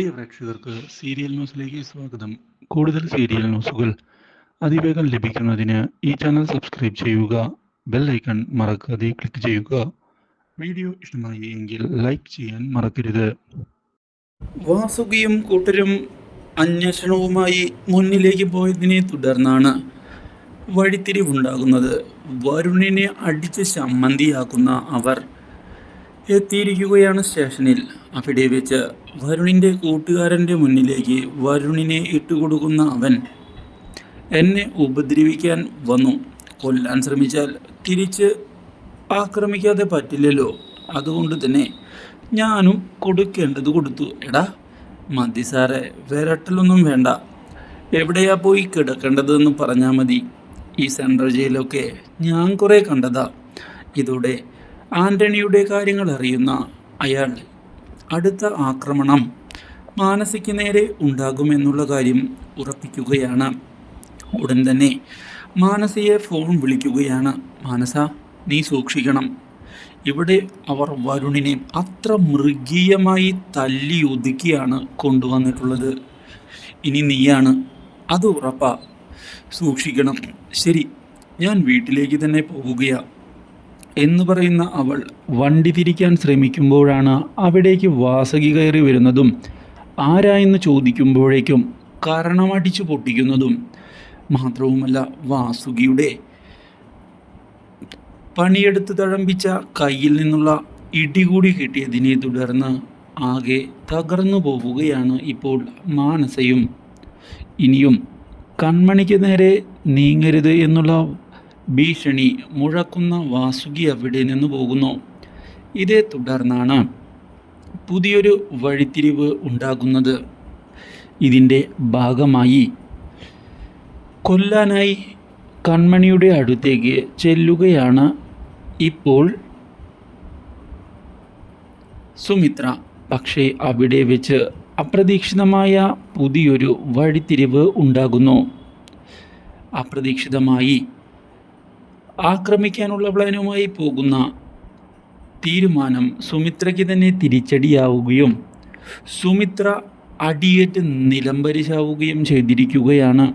പ്രിയ പ്രേക്ഷകർക്ക് സീരിയൽ ന്യൂസിലേക്ക് സ്വാഗതം. കൂടുതൽ സീരിയൽ ന്യൂസുകൾ അതിവേഗം ലഭിക്കുന്നതിന് ഈ ചാനൽ സബ്സ്ക്രൈബ് ചെയ്യുക ബെൽ ഐക്കൺ മറക്കാതെ ക്ലിക്ക് ചെയ്യുക. വീഡിയോ ഇഷ്ടമായി എങ്കിൽ ലൈക്ക് ചെയ്യാൻ മറക്കരുത്. വാസുകിയും കൂട്ടരും അന്വേഷണവുമായി മുന്നിലേക്ക് പോയതിനെ തുടർന്നാണ് വഴിത്തിരിവുണ്ടാകുന്നത്. വരുണിനെ അടിച്ച് ചമ്മന്തിയാക്കുന്ന അവർ എത്തിയിരിക്കുകയാണ് സ്റ്റേഷനിൽ. അവിടെ വെച്ച് വരുണിന്റെ കൂട്ടുകാരന്റെ മുന്നിലേക്ക് വരുണിനെ ഇട്ടുകൊടുക്കുന്ന അവൻ എന്നെ ഉപദ്രവിക്കാൻ വന്നു. കൊല്ലാൻ ശ്രമിച്ചാൽ തിരിച്ച് ആക്രമിക്കാതെ പറ്റില്ലല്ലോ. അതുകൊണ്ട് തന്നെ ഞാനും കൊടുക്കേണ്ടത് കൊടുത്തു. എടാ മതി സാറേ വിരട്ടലൊന്നും വേണ്ട. എവിടെയാ പോയി കിടക്കേണ്ടതെന്ന് പറഞ്ഞാൽ മതി. ഈ സെൻട്രൽ ജയിലൊക്കെ ഞാൻ കുറേ കണ്ടതാ. ഇതോടെ ആന്റണിയുടെ കാര്യങ്ങൾ അറിയുന്ന അയാൾ. അടുത്ത ആക്രമണം മാനസിക്ക് നേരെ ഉണ്ടാകുമെന്നുള്ള കാര്യം ഉറപ്പിക്കുകയാണ്. ഉടൻ തന്നെ മാനസയെ ഫോൺ വിളിക്കുകയാണ്. മാനസ നീ സൂക്ഷിക്കണം. ഇവിടെ അവർ വരുണിനെ അത്ര മൃഗീയമായി തല്ലി ഒതുക്കിയാണ് കൊണ്ടുവന്നിട്ടുള്ളത്. ഇനി നീയാണ്. അത് ഉറപ്പാ. സൂക്ഷിക്കണം. ശരി ഞാൻ വീട്ടിലേക്ക് തന്നെ പോവുകയാ. എന്ന് പറയുന്ന അവൾ വണ്ടി തിരിക്കാൻ ശ്രമിക്കുമ്പോഴാണ് അവിടേക്ക് വാസകി കയറി വരുന്നതും ആരായെന്ന് ചോദിക്കുമ്പോഴേക്കും കരണമടിച്ചു പൊട്ടിക്കുന്നതും മാത്രവുമല്ല വാസുകിയുടെ. പണിയെടുത്ത് തഴമ്പിച്ച കയ്യിൽ നിന്നുള്ള ഇടികൂടി കിട്ടിയതിനെ തുടർന്ന് ആകെ തകർന്നു പോവുകയാണ് ഇപ്പോൾ മാനസയും. ഇനിയും കൺമണിക്ക് നേരെ നീങ്ങരുത് എന്നുള്ള ഭീഷണി മുഴക്കുന്ന വാസുകി അവിടെ നിന്ന് പോകുന്നു. ഇതേ തുടർന്നാണ് പുതിയൊരു വഴിത്തിരിവ് ഉണ്ടാകുന്നത്. ഇതിന്റെ ഭാഗമായി കൊല്ലാനായി കൺമണിയുടെ അടുത്തേക്ക് ചെല്ലുകയാണ് ഇപ്പോൾ സുമിത്ര. പക്ഷേ അവിടെ വെച്ച് അപ്രതീക്ഷിതമായ പുതിയൊരു വഴിത്തിരിവ് ഉണ്ടാകുന്നു. അപ്രതീക്ഷിതമായി ആക്രമിക്കാനുള്ള പ്ലാനുമായി പോകുന്ന തീരുമാനം സുമിത്രയ്ക്ക് തന്നെ തിരിച്ചടിയാവുകയും സുമിത്ര അടിയേറ്റ് നിലംപരിശാവുകയും ചെയ്തിരിക്കുകയാണ്.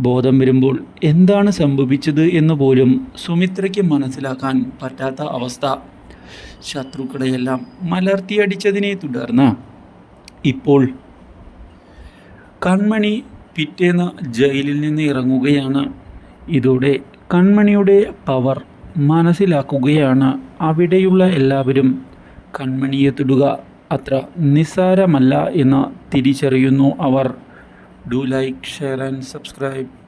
ബോധം വരുമ്പോൾ എന്താണ് സംഭവിച്ചത് എന്ന് പോലും സുമിത്രയ്ക്ക് മനസ്സിലാക്കാൻ പറ്റാത്ത അവസ്ഥ. ശത്രുക്കളെയെല്ലാം മലർത്തിയടിച്ചതിനെ തുടർന്ന് ഇപ്പോൾ കൺമണി പിറ്റേന്ന് ജയിലിൽ നിന്ന് ഇറങ്ങുകയാണ്. ഇതോടെ കൺമണിയുടെ പവർ മനസ്സിലാക്കുകയാണ് അവിടെയുള്ള എല്ലാവരും. കൺമണിയെ തൊടുക അത്ര നിസ്സാരമല്ല എന്ന് തിരിച്ചറിയുന്നു അവർ. Do like share and subscribe